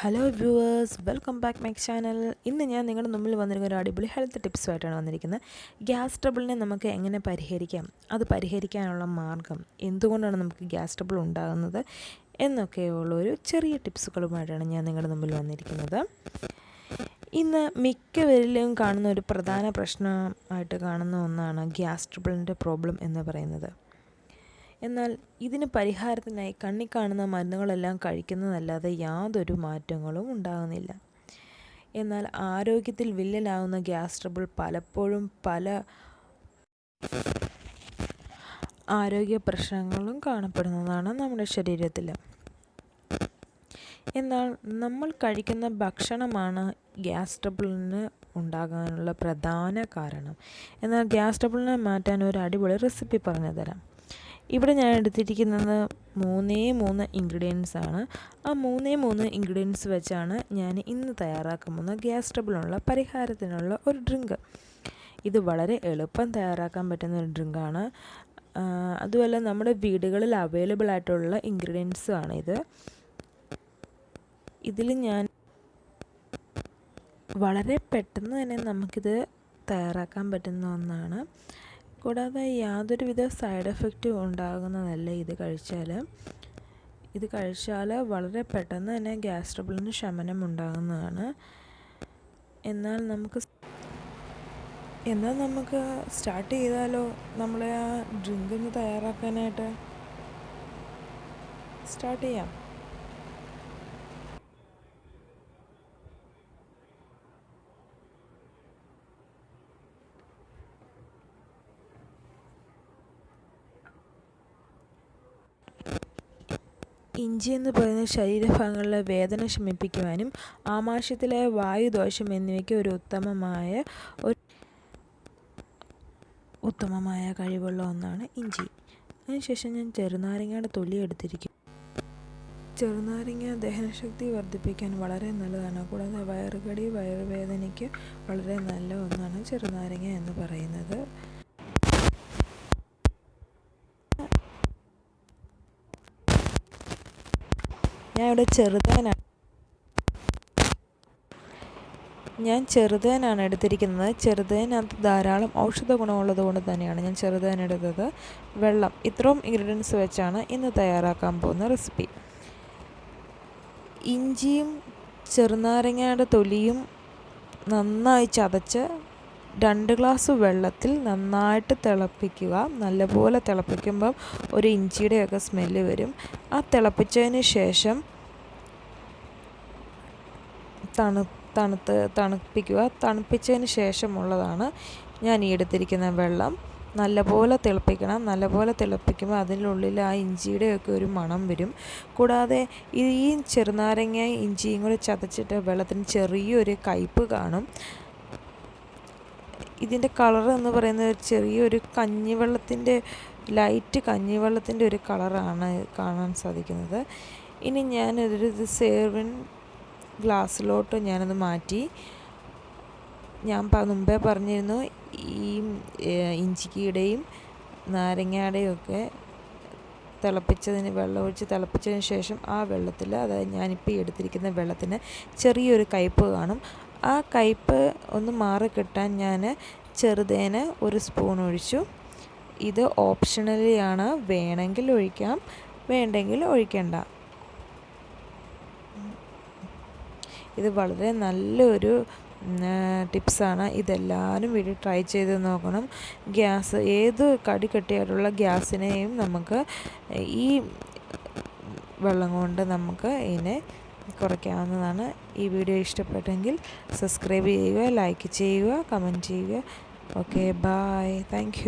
Hello viewers welcome back my channel ഇന്ന് ഞാൻ നിങ്ങളുടെ മുമ്പിൽ വന്നിരിക്കുന്ന ഒരു അടിപൊളി ഹെൽത്ത് ടിപ്സുമായിട്ടാണ് വന്നിരിക്കുന്നത്. ഗ്യാസ് ട്രബിളിനെ നമുക്ക് എങ്ങനെ പരിഹരിക്കാം? അത് പരിഹരിക്കാനുള്ള മാർഗം എന്തുകൊണ്ടാണ് നമുക്ക് ഗ്യാസ് ട്രബിൾ ഉണ്ടാകുന്നത്? എന്നൊക്കെയുള്ള ഒരു ചെറിയ ടിപ്സുകളുമായിട്ടാണ് ഞാൻ നിങ്ങളുടെ മുമ്പിൽ വന്നിരിക്കുന്നത്. ഇന്ന് മിക്കവരിലും കാണുന്ന ഒരു പ്രധാന പ്രശ്നമായിട്ട് കാണുന്ന ഒന്നാണ് ഗ്യാസ് ട്രബിളിന്റെ പ്രോബ്ലം എന്ന് പറയുന്നത്. എന്നാൽ ഇതിന് പരിഹാരത്തിനായി കണ്ണി കാണുന്ന മരുന്നുകളെല്ലാം കഴിക്കുന്നതല്ലാതെ യാതൊരു മാറ്റങ്ങളും ഉണ്ടാകുന്നില്ല. എന്നാൽ ആരോഗ്യത്തിൽ വില്ലലാവുന്ന ഗ്യാസ് ട്രബിൾ പലപ്പോഴും പല ആരോഗ്യ പ്രശ്നങ്ങളും കാണപ്പെടുന്നതാണ് നമ്മുടെ ശരീരത്തിൽ എന്നാൽ നമ്മൾ കഴിക്കുന്ന ഭക്ഷണമാണ് ഗ്യാസ് ട്രബിളിന് ഉണ്ടാകാനുള്ള പ്രധാന കാരണം. എന്നാൽ ഗ്യാസ് ട്രബിളിനെ മാറ്റാൻ ഒരു അടിപൊളി റെസിപ്പി പറഞ്ഞു തരാം ഇവിടെ ഞാൻ എടുത്തിരിക്കുന്നത് മൂന്നേ മൂന്ന് ഇൻഗ്രീഡിയൻസ് ആണ്. ആ മൂന്നേ മൂന്ന് ഇൻഗ്രീഡിയൻസ് വെച്ചാണ് ഞാൻ ഇന്ന് തയ്യാറാക്കാൻ പോകുന്ന ഗ്യാസ് ട്രബിളിനുള്ള പരിഹാരത്തിനുള്ള ഒരു ഡ്രിങ്ക് ഇത് വളരെ എളുപ്പം തയ്യാറാക്കാൻ പറ്റുന്ന ഒരു ഡ്രിങ്കാണ് അതുമല്ല നമ്മുടെ വീടുകളിൽ അവൈലബിൾ ആയിട്ടുള്ള ഇൻഗ്രീഡിയൻസ് ആണ് ഇത് ഇതിൽ ഞാൻ വളരെ പെട്ടെന്ന് തന്നെ നമുക്കിത് തയ്യാറാക്കാൻ പറ്റുന്ന ഒന്നാണ്. കൂടാതെ യാതൊരുവിധ സൈഡ് എഫക്റ്റും ഉണ്ടാകുന്നതല്ല ഇത് കഴിച്ചാൽ ഇത് കഴിച്ചാൽ വളരെ പെട്ടെന്ന് തന്നെ ഗ്യാസ് ട്രബിളിന് ശമനം ഉണ്ടാകുന്നതാണ്. എന്നാൽ നമുക്ക് എന്നാൽ നമുക്ക് സ്റ്റാർട്ട് ചെയ്താലോ? നമ്മളെ ആ ഡ്രിങ്ക് തയ്യാറാക്കാനായിട്ട്. സ്റ്റാർട്ട് ചെയ്യാം. ഇഞ്ചി എന്ന് പറയുന്ന ശരീരഭാഗങ്ങളിലെ വേദന ശമിപ്പിക്കുവാനും ആമാശയത്തിലെ വായുദോഷം എന്നിവയ്ക്ക് ഒരു ഉത്തമമായ ഒരു ഉത്തമമായ കഴിവുള്ള ഒന്നാണ് ഇഞ്ചി. അതിനുശേഷം ഞാൻ ചെറുനാരങ്ങയുടെ തൊലി എടുത്തിരിക്കും. ചെറുനാരങ്ങ ദഹനശക്തി വർദ്ധിപ്പിക്കാൻ വളരെ നല്ലതാണ്. കൂടാതെ വയറുകടി വയറുവേദനയ്ക്ക് വളരെ നല്ല ഒന്നാണ് ചെറുനാരങ്ങ എന്ന് പറയുന്നത്. ഞാൻ ഇവിടെ ചെറുതേനാണ് ഞാൻ ചെറുതേനാണ് എടുത്തിരിക്കുന്നത്. ചെറുതേനകത്ത് ധാരാളം ഔഷധ ഗുണമുള്ളത് കൊണ്ട് തന്നെയാണ് ഞാൻ ചെറുതേൻ എടുത്തത്. വെള്ളം ഇത്രയും ഇൻഗ്രീഡിയൻസ് വെച്ചാണ് ഇന്ന് തയ്യാറാക്കാൻ പോകുന്ന റെസിപ്പി ഇഞ്ചിയും ചെറുനാരങ്ങയുടെ തൊലിയും നന്നായി ചതച്ച് രണ്ട് ഗ്ലാസ് വെള്ളത്തിൽ നന്നായിട്ട് തിളപ്പിക്കുക. നല്ലപോലെ തിളപ്പിക്കുമ്പം ഒരു ഇഞ്ചിയുടെയൊക്കെ സ്മെല്ല് വരും. ആ തിളപ്പിച്ചതിന് ശേഷം തണു തണുത്ത് തണുപ്പിക്കുക. തണുപ്പിച്ചതിന് ശേഷമുള്ളതാണ് ഞാൻ ഈ എടുത്തിരിക്കുന്ന വെള്ളം. നല്ലപോലെ തിളപ്പിക്കണം. നല്ലപോലെ തിളപ്പിക്കുമ്പോൾ അതിനുള്ളിൽ ആ ഇഞ്ചിയുടെയൊക്കെ ഒരു മണം വരും. കൂടാതെ ഈ ചെറുനാരങ്ങ ഇഞ്ചിയും കൂടെ ചതച്ചിട്ട് വെള്ളത്തിന് ചെറിയൊരു കയ്പ്പ് കാണും. ഇതിന്റെ കളർ എന്ന് പറയുന്നത് ചെറിയൊരു കഞ്ഞിവെള്ളത്തിന്റെ ലൈറ്റ് കഞ്ഞിവെള്ളത്തിന്റെ ഒരു കളറാണ് കാണാൻ സാധിക്കുന്നത്. ഇനി ഞാനതൊരു സേർവിൻ ഗ്ലാസ്സിലോട്ട് ഞാനത് മാറ്റി. ഞാൻ മുമ്പേ പറഞ്ഞിരുന്നു ഈ ഇഞ്ചിക്കയുടെയും നാരങ്ങയുടെയും ഒക്കെ തിളപ്പിച്ചതിന് വെള്ളം ഒഴിച്ച് തിളപ്പിച്ചതിന് ശേഷം ആ വെള്ളത്തിൽ അതായത് ഞാനിപ്പോൾ എടുത്തിരിക്കുന്ന വെള്ളത്തിന് ചെറിയൊരു കയ്പ്പ് കാണും. ആ കയ്പ്പ് ഒന്ന് മാറി കിട്ടാൻ ഞാൻ ചെറുതേന് ഒരു സ്പൂൺ ഒഴിച്ചു. ഇത് ഓപ്ഷണലിയാണ് വേണമെങ്കിൽ ഒഴിക്കാം വേണ്ടെങ്കിൽ ഒഴിക്കണ്ട. ഇത് വളരെ നല്ലൊരു ടിപ്സാണ് ഇതെല്ലാവരും വീട്ടിൽ ട്രൈ ചെയ്ത് നോക്കണം. ഗ്യാസ് ഏത് കടി കെട്ടിയായിട്ടുള്ള ഗ്യാസിനെയും നമുക്ക് ഈ വെള്ളം കൊണ്ട് നമുക്ക് ഇതിനെ കുറയ്ക്കാവുന്നതാണ്. ഈ വീഡിയോ ഇഷ്ടപ്പെട്ടെങ്കിൽ സബ്സ്ക്രൈബ് ചെയ്യുക ലൈക്ക് ചെയ്യുക കമന്റ് ചെയ്യുക. Okay bye thank